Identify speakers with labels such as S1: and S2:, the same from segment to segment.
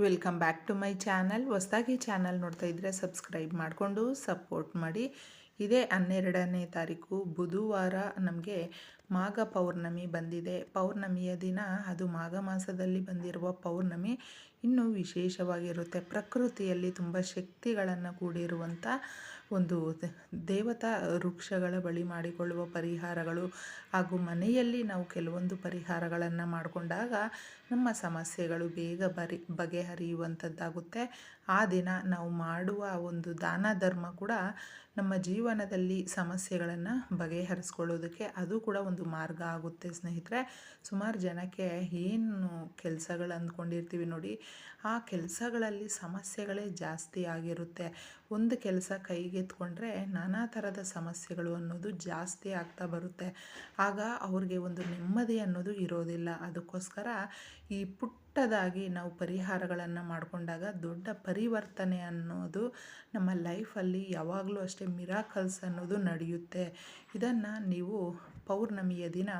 S1: Welcome back to my channel ಹೊಸದಾಗಿ channel ನೋಡ್ತಾ ಇದ್ದರೆ ಸಬ್ಸ್ಕ್ರೈಬ್ ಮಾಡಿಕೊಂಡು ಸಪೋರ್ಟ್ ಮಾಡಿ. ಇದೇ ಹನ್ನೆರಡನೇ ತಾರೀಕು ಬುಧವಾರ ನಮಗೆ ಮಾಘ ಪೌರ್ಣಮಿ ಬಂದಿದೆ. ಪೌರ್ಣಮಿಯ ದಿನ ಅದು ಮಾಘ ಮಾಸದಲ್ಲಿ ಬಂದಿರುವ ಪೌರ್ಣಮಿ. ಇನ್ನೂ ವಿಶೇಷವಾಗಿರುತ್ತೆ. ಪ್ರಕೃತಿಯಲ್ಲಿ ತುಂಬ ಶಕ್ತಿಗಳನ್ನು ಕೂಡಿರುವಂಥ ಒಂದು ದೇವತಾ ವೃಕ್ಷಗಳ ಬಳಿ ಮಾಡಿಕೊಳ್ಳುವ ಪರಿಹಾರಗಳು ಹಾಗೂ ಮನೆಯಲ್ಲಿ ನಾವು ಕೆಲವೊಂದು ಪರಿಹಾರಗಳನ್ನು ಮಾಡಿಕೊಂಡಾಗ ನಮ್ಮ ಸಮಸ್ಯೆಗಳು ಬೇಗ ಬರಿ, ಬಗೆಹರಿಯುವಂಥದ್ದಾಗುತ್ತೆ. ಆ ದಿನ ನಾವು ಮಾಡುವ ಒಂದು ದಾನ ಧರ್ಮ ಕೂಡ ನಮ್ಮ ಜೀವನದಲ್ಲಿ ಸಮಸ್ಯೆಗಳನ್ನು ಬಗೆಹರಿಸ್ಕೊಳ್ಳೋದಕ್ಕೆ ಅದು ಕೂಡ ಒಂದು ಮಾರ್ಗ ಆಗುತ್ತೆ ಸ್ನೇಹಿತರೆ. ಸುಮಾರು ಜನಕ್ಕೆ ಏನು ಕೆಲಸಗಳು ಅಂದ್ಕೊಂಡಿರ್ತೀವಿ ನೋಡಿ ಆ ಕೆಲಸಗಳಲ್ಲಿ ಸಮಸ್ಯೆಗಳೇ ಜಾಸ್ತಿ ಆಗಿರುತ್ತೆ. ಒಂದು ಕೆಲಸ ಕೈಗೆತ್ಕೊಂಡ್ರೆ ನಾನಾ ಥರದ ಸಮಸ್ಯೆಗಳು ಅನ್ನೋದು ಜಾಸ್ತಿ ಆಗ್ತಾ ಬರುತ್ತೆ. ಆಗ ಅವ್ರಿಗೆ ಒಂದು ನೆಮ್ಮದಿ ಅನ್ನೋದು ಇರೋದಿಲ್ಲ. ಅದಕ್ಕೋಸ್ಕರ ಈ ಪುಟ್ಟದಾಗಿ ನಾವು ಪರಿಹಾರಗಳನ್ನು ಮಾಡಿಕೊಂಡಾಗ ದೊಡ್ಡ ಪರಿವರ್ತನೆ ಅನ್ನೋದು ನಮ್ಮ ಲೈಫಲ್ಲಿ ಯಾವಾಗಲೂ ಅಷ್ಟೇ ಮಿರಾಕಲ್ಸ್ ಅನ್ನೋದು ನಡೆಯುತ್ತೆ. ಇದನ್ನು ನೀವು ಪೌರ್ಣಮಿಯ ದಿನ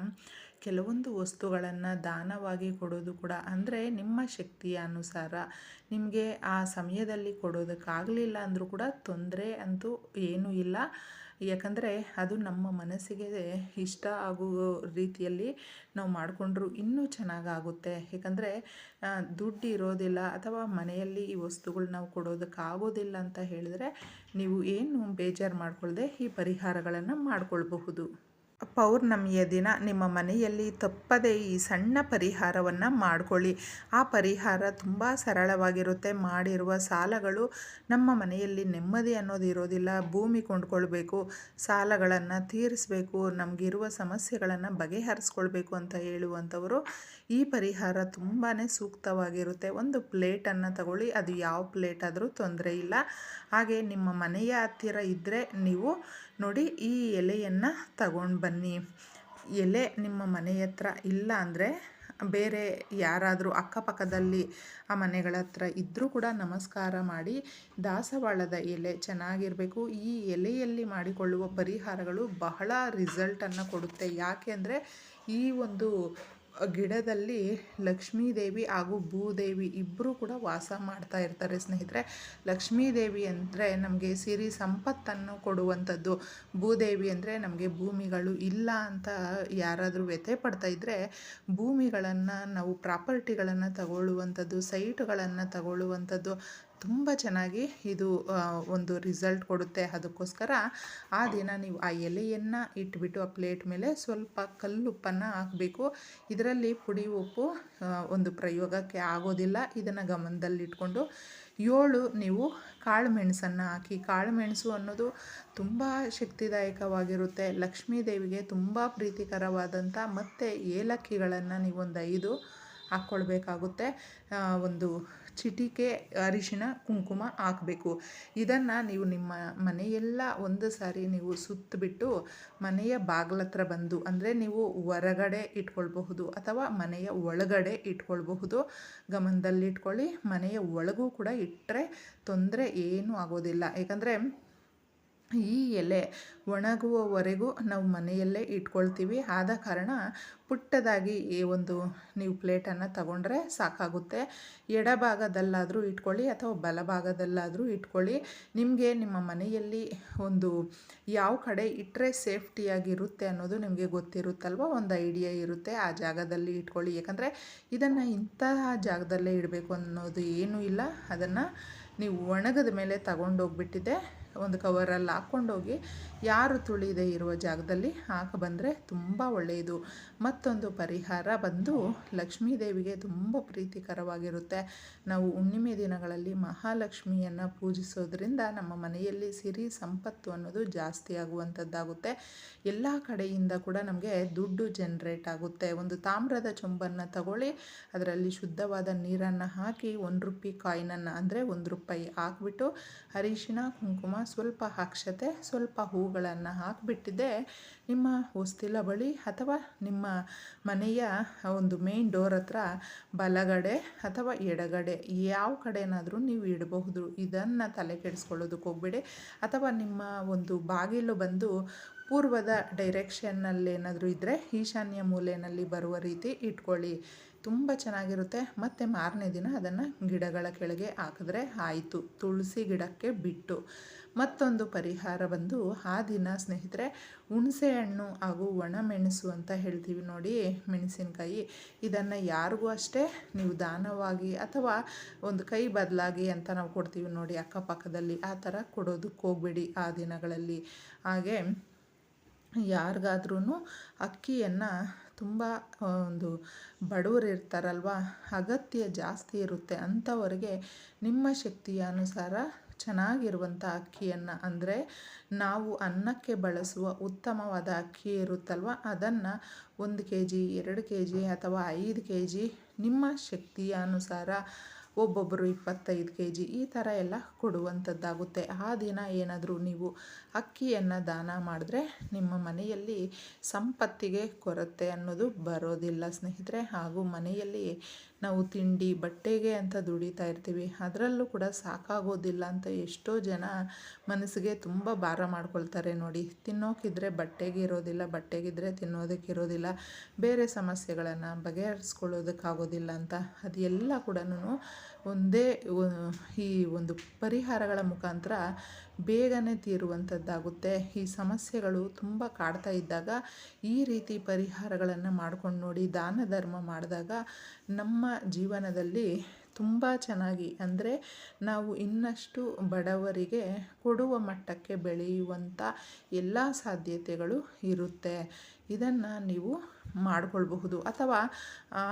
S1: ಕೆಲವೊಂದು ವಸ್ತುಗಳನ್ನು ದಾನವಾಗಿ ಕೊಡೋದು ಕೂಡ, ಅಂದರೆ ನಿಮ್ಮ ಶಕ್ತಿಯ ಅನುಸಾರ ನಿಮಗೆ ಆ ಸಮಯದಲ್ಲಿ ಕೊಡೋದಕ್ಕಾಗಲಿಲ್ಲ ಅಂದರೂ ಕೂಡ ತೊಂದರೆ ಅಂತೂ ಏನೂ ಇಲ್ಲ. ಯಾಕಂದರೆ ಅದು ನಮ್ಮ ಮನಸ್ಸಿಗೆ ಇಷ್ಟ ಆಗುವ ರೀತಿಯಲ್ಲಿ ನಾವು ಮಾಡಿಕೊಂಡ್ರು ಇನ್ನೂ ಚೆನ್ನಾಗಾಗುತ್ತೆ. ಯಾಕಂದರೆ ದುಡ್ಡು ಇರೋದಿಲ್ಲ ಅಥವಾ ಮನೆಯಲ್ಲಿ ಈ ವಸ್ತುಗಳು ನಾವು ಕೊಡೋದಕ್ಕಾಗೋದಿಲ್ಲ ಅಂತ ಹೇಳಿದ್ರೆ ನೀವು ಏನು ಬೇಜಾರು ಮಾಡಿಕೊಳ್ಳದೆ ಈ ಪರಿಹಾರಗಳನ್ನು ಮಾಡಿಕೊಳ್ಬಹುದು. ಪೌರ್ಣಮಿಯ ದಿನ. ನಿಮ್ಮ ಮನೆಯಲ್ಲಿ ತಪ್ಪದೇ ಈ ಸಣ್ಣ ಪರಿಹಾರವನ್ನು ಮಾಡಿಕೊಳ್ಳಿ. ಆ ಪರಿಹಾರ ತುಂಬ ಸರಳವಾಗಿರುತ್ತೆ. ಮಾಡಿರುವ ಸಾಲಗಳು ನಮ್ಮ ಮನೆಯಲ್ಲಿ ನೆಮ್ಮದಿ ಅನ್ನೋದು ಇರೋದಿಲ್ಲ. ಭೂಮಿ ಕೊಂಡ್ಕೊಳ್ಬೇಕು, ಸಾಲಗಳನ್ನು ತೀರಿಸಬೇಕು, ನಮಗಿರುವ ಸಮಸ್ಯೆಗಳನ್ನು ಬಗೆಹರಿಸ್ಕೊಳ್ಬೇಕು ಅಂತ ಹೇಳುವಂಥವರು ಈ ಪರಿಹಾರ ತುಂಬಾ ಸೂಕ್ತವಾಗಿರುತ್ತೆ. ಒಂದು ಪ್ಲೇಟನ್ನು ತಗೊಳ್ಳಿ. ಅದು ಯಾವ ಪ್ಲೇಟ್ ಆದರೂ ತೊಂದರೆ ಇಲ್ಲ. ಹಾಗೆ ನಿಮ್ಮ ಮನೆಯ ಹತ್ತಿರ ಇದ್ದರೆ ನೀವು ನೋಡಿ ಈ ಎಲೆಯನ್ನು ತಗೊಂಡು ಎಲೆ ನಿಮ್ಮ ಮನೆ ಹತ್ರ ಇಲ್ಲ ಅಂದರೆ ಬೇರೆ ಯಾರಾದರೂ ಅಕ್ಕಪಕ್ಕದಲ್ಲಿ ಆ ಮನೆಗಳ ಹತ್ರ ಇದ್ದರೂ ಕೂಡ ನಮಸ್ಕಾರ ಮಾಡಿ, ದಾಸವಾಳದ ಎಲೆ ಚೆನ್ನಾಗಿರಬೇಕು. ಈ ಎಲೆಯಲ್ಲಿ ಮಾಡಿಕೊಳ್ಳುವ ಪರಿಹಾರಗಳು ಬಹಳ ರಿಸಲ್ಟನ್ನು ಕೊಡುತ್ತೆ. ಯಾಕೆ ಅಂದರೆ ಈ ಒಂದು ಗಿಡದಲ್ಲಿ ಲಕ್ಷ್ಮೀದೇವಿ ಹಾಗೂ ಭೂದೇವಿ ಇಬ್ಬರೂ ಕೂಡ ವಾಸ ಮಾಡ್ತಾ ಇರ್ತಾರೆ ಸ್ನೇಹಿತರೆ. ಲಕ್ಷ್ಮೀದೇವಿ ಅಂದರೆ ನಮಗೆ ಸಿರಿ ಸಂಪತ್ತನ್ನು ಕೊಡುವಂಥದ್ದು. ಭೂದೇವಿ ಅಂದರೆ ನಮಗೆ ಭೂಮಿಗಳು ಇಲ್ಲ ಅಂತ ಯಾರಾದರೂ ವ್ಯಥೆ ಪಡ್ತಾ ಇದ್ದರೆ ಭೂಮಿಗಳನ್ನು ನಾವು ಪ್ರಾಪರ್ಟಿಗಳನ್ನು ತಗೊಳ್ಳುವಂಥದ್ದು, ಸೈಟುಗಳನ್ನು ತಗೊಳ್ಳುವಂಥದ್ದು ತುಂಬ ಚೆನ್ನಾಗಿ ಇದು ಒಂದು ರಿಸಲ್ಟ್ ಕೊಡುತ್ತೆ ಅದಕ್ಕೋಸ್ಕರ. ಆ ದಿನ ನೀವು ಆ ಎಲೆಯನ್ನು ಇಟ್ಬಿಟ್ಟು ಆ ಪ್ಲೇಟ್ ಮೇಲೆ ಸ್ವಲ್ಪ ಕಲ್ಲುಪ್ಪನ್ನು ಹಾಕಬೇಕು. ಇದರಲ್ಲಿ ಪುಡಿ ಉಪ್ಪು ಒಂದು ಪ್ರಯೋಗಕ್ಕೆ ಆಗೋದಿಲ್ಲ. ಇದನ್ನು ಗಮನದಲ್ಲಿಟ್ಕೊಂಡು ಏಳು ನೀವು ಕಾಳು ಮೆಣಸನ್ನು ಹಾಕಿ. ಕಾಳು ಮೆಣಸು ಅನ್ನೋದು ತುಂಬ ಶಕ್ತಿದಾಯಕವಾಗಿರುತ್ತೆ. ಲಕ್ಷ್ಮೀ ದೇವಿಗೆ ತುಂಬ ಪ್ರೀತಿಕರವಾದಂಥ ಮತ್ತು ಏಲಕ್ಕಿಗಳನ್ನು ನೀವೊಂದು ಐದು ಹಾಕ್ಕೊಳ್ಬೇಕಾಗುತ್ತೆ ಒಂದು ಚಿಟಿಕೆ ಅರಿಶಿನ ಕುಂಕುಮ ಹಾಕಬೇಕು. ಇದನ್ನು ನೀವು ನಿಮ್ಮ ಮನೆಯೆಲ್ಲ ಒಂದು ಸಾರಿ ನೀವು ಸುತ್ತಬಿಟ್ಟು ಮನೆಯ ಬಾಗಿಲತ್ರ ಬಂದು, ಅಂದರೆ ನೀವು ಹೊರಗಡೆ ಇಟ್ಕೊಳ್ಬಹುದು ಅಥವಾ ಮನೆಯ ಒಳಗಡೆ ಇಟ್ಕೊಳ್ಬಹುದು, ಗಮನದಲ್ಲಿಟ್ಕೊಳ್ಳಿ. ಮನೆಯ ಒಳಗೂ ಕೂಡ ಇಟ್ಟರೆ ತೊಂದರೆ ಏನೂ ಆಗೋದಿಲ್ಲ. ಯಾಕಂದರೆ ಈ ಎಲೆ ಒಣಗುವವರೆಗೂ ನಾವು ಮನೆಯಲ್ಲೇ ಇಟ್ಕೊಳ್ತೀವಿ. ಆದ ಕಾರಣ ಪುಟ್ಟದಾಗಿ ಈ ಒಂದು ನೀವು ಪ್ಲೇಟನ್ನು ತಗೊಂಡ್ರೆ ಸಾಕಾಗುತ್ತೆ. ಎಡಭಾಗದಲ್ಲಾದರೂ ಇಟ್ಕೊಳ್ಳಿ ಅಥವಾ ಬಲಭಾಗದಲ್ಲಾದರೂ ಇಟ್ಕೊಳ್ಳಿ. ನಿಮಗೆ ನಿಮ್ಮ ಮನೆಯಲ್ಲಿ ಒಂದು ಯಾವ ಕಡೆ ಇಟ್ಟರೆ ಸೇಫ್ಟಿಯಾಗಿರುತ್ತೆ ಅನ್ನೋದು ನಿಮಗೆ ಗೊತ್ತಿರುತ್ತಲ್ವ? ಒಂದು ಐಡಿಯಾ ಇರುತ್ತೆ. ಆ ಜಾಗದಲ್ಲಿ ಇಟ್ಕೊಳ್ಳಿ. ಯಾಕಂದರೆ ಇದನ್ನು ಇಂತಹ ಜಾಗದಲ್ಲೇ ಇಡಬೇಕು ಅನ್ನೋದು ಏನೂ ಇಲ್ಲ. ಅದನ್ನು ನೀವು ಒಣಗದ ಮೇಲೆ ತಗೊಂಡೋಗ್ಬಿಟ್ಟಿದೆ. ಒಂದು ಕವರಲ್ಲಿ ಹಾಕ್ಕೊಂಡೋಗಿ ಯಾರು ತುಳಿದೇ ಇರುವ ಜಾಗದಲ್ಲಿ ಹಾಕಿ ಬಂದರೆ ತುಂಬ ಒಳ್ಳೆಯದು. ಮತ್ತೊಂದು ಪರಿಹಾರ ಬಂದು ಲಕ್ಷ್ಮೀ ದೇವಿಗೆ ತುಂಬ ಪ್ರೀತಿಕರವಾಗಿರುತ್ತೆ. ನಾವು ಹುಣ್ಣಿಮೆ ದಿನಗಳಲ್ಲಿ ಮಹಾಲಕ್ಷ್ಮಿಯನ್ನು ಪೂಜಿಸೋದ್ರಿಂದ ನಮ್ಮ ಮನೆಯಲ್ಲಿ ಸಿರಿ ಸಂಪತ್ತು ಅನ್ನೋದು ಜಾಸ್ತಿ ಆಗುವಂಥದ್ದಾಗುತ್ತೆ. ಎಲ್ಲ ಕಡೆಯಿಂದ ಕೂಡ ನಮಗೆ ದುಡ್ಡು ಜನ್ರೇಟ್ ಆಗುತ್ತೆ. ಒಂದು ತಾಮ್ರದ ಚೊಂಬನ್ನು ತಗೊಳ್ಳಿ, ಅದರಲ್ಲಿ ಶುದ್ಧವಾದ ನೀರನ್ನು ಹಾಕಿ ಒಂದು ರೂಪಾಯಿ ಕಾಯಿನನ್ನು ಅಂದರೆ ಒಂದು ರೂಪಾಯಿ ಹಾಕ್ಬಿಟ್ಟು ಅರಿಶಿನ ಕುಂಕುಮ ಸ್ವಲ್ಪ ಅಕ್ಷತೆ, ಸ್ವಲ್ಪ ಹೂಗಳನ್ನು ಹಾಕಿಬಿಟ್ಟಿದ್ದೆ ನಿಮ್ಮ ಹೊಸ್ತಿಲ ಬಳಿ ಅಥವಾ ನಿಮ್ಮ ಮನೆಯ ಒಂದು ಮೇನ್ ಡೋರ್ ಹತ್ರ ಬಲಗಡೆ ಅಥವಾ ಎಡಗಡೆ ಯಾವ ಕಡೆನಾದರೂ ನೀವು ಇಡಬಹುದು. ಇದನ್ನು ತಲೆ ಕೆಡಿಸ್ಕೊಳ್ಳೋದಕ್ಕೆ ಹೋಗ್ಬೇಡಿ. ಅಥವಾ ನಿಮ್ಮ ಒಂದು ಬಾಗಿಲು ಬಂದು ಪೂರ್ವದ ಡೈರೆಕ್ಷನ್ನಲ್ಲಿ ಏನಾದರೂ ಇದ್ದರೆ ಈಶಾನ್ಯ ಮೂಲೆಯಲ್ಲಿ ಬರುವ ರೀತಿ ಇಟ್ಕೊಳ್ಳಿ. ತುಂಬ ಚೆನ್ನಾಗಿರುತ್ತೆ. ಮತ್ತು ಮಾರನೇ ದಿನ ಅದನ್ನು ಗಿಡಗಳ ಕೆಳಗೆ ಹಾಕಿದ್ರೆ ಆಯಿತು. ತುಳಸಿ ಗಿಡಕ್ಕೆ ಬಿಟ್ಟು. ಮತ್ತೊಂದು ಪರಿಹಾರ ಬಂದು ಆ ದಿನ ಸ್ನೇಹಿತರೆ, ಹುಣಸೆ ಹಣ್ಣು ಹಾಗೂ ಒಣಮೆಣಸು ಅಂತ ಹೇಳ್ತೀವಿ ನೋಡಿ ಮೆಣಸಿನಕಾಯಿ. ಇದನ್ನು ಯಾರಿಗೂ ಅಷ್ಟೇ ನೀವು ದಾನವಾಗಿ ಅಥವಾ ಒಂದು ಕೈ ಬದಲಾಗಿ ಅಂತ ನಾವು ಕೊಡ್ತೀವಿ ನೋಡಿ ಅಕ್ಕಪಕ್ಕದಲ್ಲಿ. ಆ ಥರ ಕೊಡೋದಕ್ಕೆ ಹೋಗಬೇಡಿ ಆ ದಿನಗಳಲ್ಲಿ. ಹಾಗೆ ಯಾರಿಗಾದ್ರೂ ಅಕ್ಕಿಯನ್ನು ತುಂಬ ಒಂದು ಬಡವರು ಇರ್ತಾರಲ್ವ, ಅಗತ್ಯ ಜಾಸ್ತಿ ಇರುತ್ತೆ ಅಂಥವ್ರಿಗೆ ನಿಮ್ಮ ಶಕ್ತಿಯ ಅನುಸಾರ ಚೆನ್ನಾಗಿರುವಂಥ ಅಕ್ಕಿಯನ್ನು, ಅಂದರೆ ನಾವು ಅನ್ನಕ್ಕೆ ಬಳಸುವ ಉತ್ತಮವಾದ ಅಕ್ಕಿ ಇರುತ್ತಲ್ವ, ಅದನ್ನು ಒಂದು ಕೆ ಜಿ ಎರಡು ಕೆ ಜಿ ಅಥವಾ ಐದು ಕೆ ಜಿ ನಿಮ್ಮ ಶಕ್ತಿಯ ಅನುಸಾರ ಒಬ್ಬೊಬ್ಬರು ಇಪ್ಪತ್ತೈದು ಕೆ ಜಿ ಈ ಥರ ಎಲ್ಲ ಕೊಡುವಂಥದ್ದಾಗುತ್ತೆ. ಆ ದಿನ ಏನಾದರೂ ನೀವು ಅಕ್ಕಿಯನ್ನು ದಾನ ಮಾಡಿದ್ರೆ ನಿಮ್ಮ ಮನೆಯಲ್ಲಿ ಸಂಪತ್ತಿಗೆ ಕೊರತೆ ಅನ್ನೋದು ಬರೋದಿಲ್ಲ ಸ್ನೇಹಿತರೆ. ಹಾಗೂ ಮನೆಯಲ್ಲಿ ನಾವು ತಿಂಡಿ, ಬಟ್ಟೆಗೆ ಅಂತ ದುಡಿತಾ ಇರ್ತೀವಿ. ಅದರಲ್ಲೂ ಕೂಡ ಸಾಕಾಗೋದಿಲ್ಲ ಅಂತ ಎಷ್ಟೋ ಜನ ಮನಸ್ಸಿಗೆ ತುಂಬ ಭಾರ ಮಾಡ್ಕೊಳ್ತಾರೆ ನೋಡಿ. ತಿನ್ನೋಕಿದ್ರೆ ಬಟ್ಟೆಗೆ ಇರೋದಿಲ್ಲ, ಬಟ್ಟೆಗಿದ್ರೆ ತಿನ್ನೋದಕ್ಕಿರೋದಿಲ್ಲ ಬೇರೆ ಸಮಸ್ಯೆಗಳನ್ನು ಬಗೆಹರಿಸ್ಕೊಳ್ಳೋದಕ್ಕಾಗೋದಿಲ್ಲ ಅಂತ. ಅದೆಲ್ಲ ಕೂಡ ಒಂದೇ ಈ ಒಂದು ಪರಿಹಾರಗಳ ಮುಖಾಂತರ ಬೇಗನೆ ತೀರುವಂಥದ್ದಾಗುತ್ತೆ. ಈ ಸಮಸ್ಯೆಗಳು ತುಂಬ ಕಾಡ್ತಾ ಇದ್ದಾಗ ಈ ರೀತಿ ಪರಿಹಾರಗಳನ್ನು ಮಾಡ್ಕೊಂಡು ನೋಡಿ ದಾನ ಧರ್ಮ ಮಾಡಿದಾಗ ನಮ್ಮ ಜೀವನದಲ್ಲಿ ತುಂಬ ಚೆನ್ನಾಗಿ ಅಂದರೆ ನಾವು ಇನ್ನಷ್ಟು ಬಡವರಿಗೆ ಕೊಡುವ ಮಟ್ಟಕ್ಕೆ ಬೆಳೆಯುವಂಥ ಎಲ್ಲ ಸಾಧ್ಯತೆಗಳು ಇರುತ್ತೆ. ಇದನ್ನು ನೀವು ಮಾಡ್ಕೊಳ್ಬಹುದು. ಅಥವಾ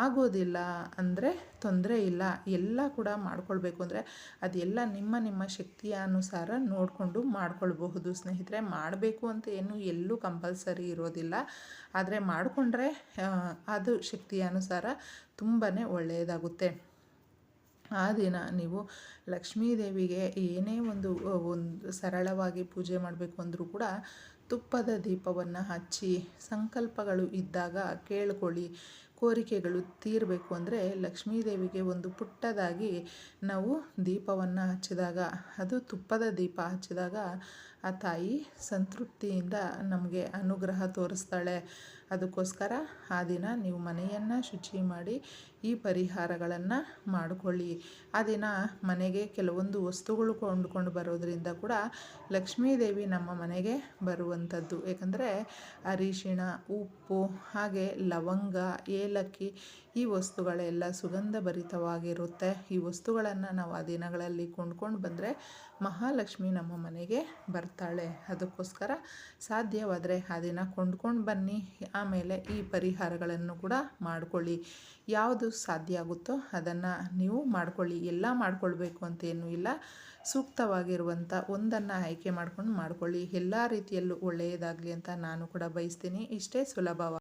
S1: ಆಗೋದಿಲ್ಲ ಅಂದರೆ ತೊಂದರೆ ಇಲ್ಲ. ಎಲ್ಲ ಕೂಡ ಮಾಡ್ಕೊಳ್ಬೇಕು ಅಂದರೆ ಅದೆಲ್ಲ ನಿಮ್ಮ ನಿಮ್ಮ ಶಕ್ತಿಯ ಅನುಸಾರ ನೋಡಿಕೊಂಡು ಮಾಡ್ಕೊಳ್ಬಹುದು. ಸ್ನೇಹಿತರೆ, ಮಾಡಬೇಕು ಅಂತ ಏನು ಎಲ್ಲೂ ಕಂಪಲ್ಸರಿ ಇರೋದಿಲ್ಲ. ಆದರೆ ಮಾಡಿಕೊಂಡ್ರೆ ಅದು ಶಕ್ತಿಯ ಅನುಸಾರ ತುಂಬಾ ಒಳ್ಳೆಯದಾಗುತ್ತೆ ಆ ದಿನ ನೀವು ಲಕ್ಷ್ಮೀ ದೇವಿಗೆ ಏನೇ ಒಂದು ಒಂದು ಸರಳವಾಗಿ ಪೂಜೆ ಮಾಡಬೇಕು ಅಂದರೂ ಕೂಡ ತುಪ್ಪದ ದೀಪವನ್ನು ಹಚ್ಚಿ ಸಂಕಲ್ಪಗಳು ಇದ್ದಾಗ ಕೇಳ್ಕೊಳ್ಳಿ, ಕೋರಿಕೆಗಳು ತೀರಬೇಕು ಅಂದರೆ ಲಕ್ಷ್ಮೀ ದೇವಿಗೆ ಒಂದು ಪುಟ್ಟದಾಗಿ ನಾವು ದೀಪವನ್ನು ಹಚ್ಚಿದಾಗ, ಅದು ತುಪ್ಪದ ದೀಪ ಹಚ್ಚಿದಾಗ ಆ ತಾಯಿ ಸಂತೃಪ್ತಿಯಿಂದ ನಮಗೆ ಅನುಗ್ರಹ ತೋರಿಸ್ತಾಳೆ. ಅದಕ್ಕೋಸ್ಕರ ಆ ದಿನ ನೀವು ಮನೆಯನ್ನು ಶುಚಿ ಮಾಡಿ ಈ ಪರಿಹಾರಗಳನ್ನು ಮಾಡಿಕೊಳ್ಳಿ. ಆ ದಿನ ಮನೆಗೆ ಕೆಲವೊಂದು ವಸ್ತುಗಳು ಕೊಂಡುಕೊಂಡು ಬರೋದರಿಂದ ಕೂಡ ಲಕ್ಷ್ಮೀದೇವಿ ನಮ್ಮ ಮನೆಗೆ ಬರುವಂಥದ್ದು. ಏಕೆಂದರೆ ಅರಿಶಿಣ, ಉಪ್ಪು, ಹಾಗೆ ಲವಂಗ, ಏಲಕ್ಕಿ ಈ ವಸ್ತುಗಳೆಲ್ಲ ಸುಗಂಧ ಭರಿತವಾಗಿರುತ್ತೆ ಈ ವಸ್ತುಗಳನ್ನು ನಾವು ಆ ದಿನಗಳಲ್ಲಿ ಕೊಂಡ್ಕೊಂಡು ಬಂದರೆ ಮಹಾಲಕ್ಷ್ಮಿ ನಮ್ಮ ಮನೆಗೆ ಬರ್ತಾಳೆ. ಅದಕ್ಕೋಸ್ಕರ ಸಾಧ್ಯವಾದರೆ ಆ ದಿನ ಕೊಂಡ್ಕೊಂಡು ಬನ್ನಿ. ಆಮೇಲೆ ಈ ಪರಿಹಾರಗಳನ್ನು ಕೂಡ ಮಾಡಿಕೊಳ್ಳಿ. ಯಾವುದು ಸಾಧ್ಯ ಆಗುತ್ತೋ ಅದನ್ನು ನೀವು ಮಾಡ್ಕೊಳ್ಳಿ. ಎಲ್ಲ ಮಾಡ್ಕೊಳ್ಬೇಕು ಅಂತೇನೂ ಇಲ್ಲ. ಸೂಕ್ತವಾಗಿರುವಂಥ ಒಂದನ್ನು ಆಯ್ಕೆ ಮಾಡ್ಕೊಂಡು ಮಾಡ್ಕೊಳ್ಳಿ. ಎಲ್ಲ ರೀತಿಯಲ್ಲೂ ಒಳ್ಳೆಯದಾಗಲಿ ಅಂತ ನಾನು ಕೂಡ ಬಯಸ್ತೀನಿ. ಇಷ್ಟೇ ಸುಲಭವಾಗಿ